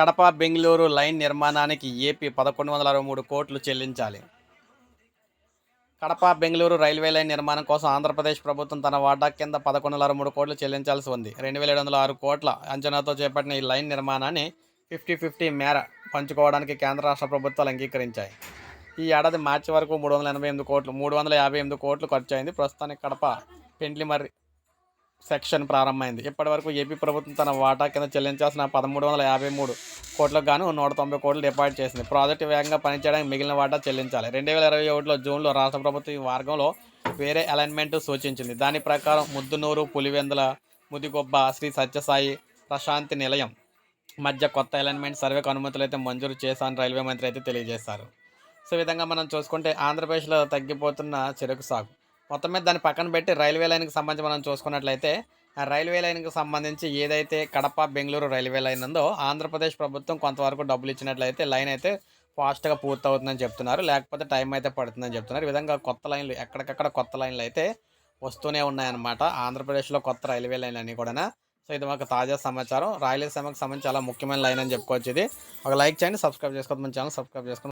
Kadapa Bengaluru line నిర్మాణానికి AP పదకొండు వందల అరవై మూడు కోట్లు చెల్లించాలి. కడప బెంగళూరు రైల్వే లైన్ నిర్మాణం కోసం ఆంధ్రప్రదేశ్ ప్రభుత్వం తన వాటా కింద పదకొండు వందల అరవై మూడు కోట్లు చెల్లించాల్సి ఉంది. రెండు వేల ఏడు వందల ఆరు కోట్ల అంచనాతో చేపట్టిన ఈ లైన్ నిర్మాణాన్ని ఫిఫ్టీ ఫిఫ్టీ మేర పంచుకోవడానికి కేంద్ర రాష్ట్ర ప్రభుత్వాలు అంగీకరించాయి. ఈ ఏడాది మార్చి వరకు మూడు వందల ఎనభై ఎనిమిది కోట్లు మూడు వందల యాభై ఎనిమిది కోట్లు ఖర్చు అయింది. ప్రస్తుతానికి కడప పెండ్లిమర్రి సెక్షన్ ప్రారంభమైంది. ఇప్పటి వరకు ఏపీ ప్రభుత్వం తన వాటా కింద చెల్లించాల్సిన పదమూడు వందల యాభై మూడు కోట్లకు గాను నూట తొంభై కోట్లు డిపాజిట్ చేసింది. ప్రాజెక్టు వేగంగా పనిచేయడానికి మిగిలిన వాటా చెల్లించాలి. రెండు వేల ఇరవై ఒకటిలో జూన్లో రాష్ట్ర ప్రభుత్వం ఈ మార్గంలో వేరే అలైన్మెంట్ సూచించింది. దాని ప్రకారం ముద్దునూరు పులివెందుల ముదిగొబ్బ శ్రీ సత్యసాయి ప్రశాంతి నిలయం మధ్య కొత్త అలైన్మెంట్ సర్వేకు అనుమతులు అయితే మంజూరు చేశారని రైల్వే మంత్రి అయితే తెలియజేశారు. సో విధంగా మనం చూసుకుంటే ఆంధ్రప్రదేశ్లో తగ్గిపోతున్న చెరుకు సాగు. మొత్తం మీద దాన్ని పక్కన పెట్టి రైల్వే లైన్కి సంబంధించి మనం చూసుకున్నట్లయితే ఆ రైల్వే లైన్కి సంబంధించి ఏదైతే కడప బెంగళూరు రైల్వే లైన్ ఉందో ఆంధ్రప్రదేశ్ ప్రభుత్వం కొంతవరకు డబ్బులు ఇచ్చినట్లయితే లైన్ అయితే ఫాస్ట్గా పూర్తవుతుందని చెప్తున్నారు. లేకపోతే టైం అయితే పడుతుందని చెప్తున్నారు. ఈ విధంగా కొత్త లైన్లు ఎక్కడికక్కడ కొత్త లైన్లు అయితే వస్తూనే ఉన్నాయన్నమాట. ఆంధ్రప్రదేశ్లో కొత్త రైల్వే లైన్లు అన్నీ కూడా సో ఇది మాకు తాజా సమాచారం. రాయలసీమకు సంబంధించి చాలా ముఖ్యమైన లైన్ అని చెప్పుకోవచ్చు ఇది. ఒక లైక్ చేయండి సబ్స్క్రైబ్ చేసుకోవద్దు. మన ఛానల్ సబ్స్క్రైబ్ చేసుకుని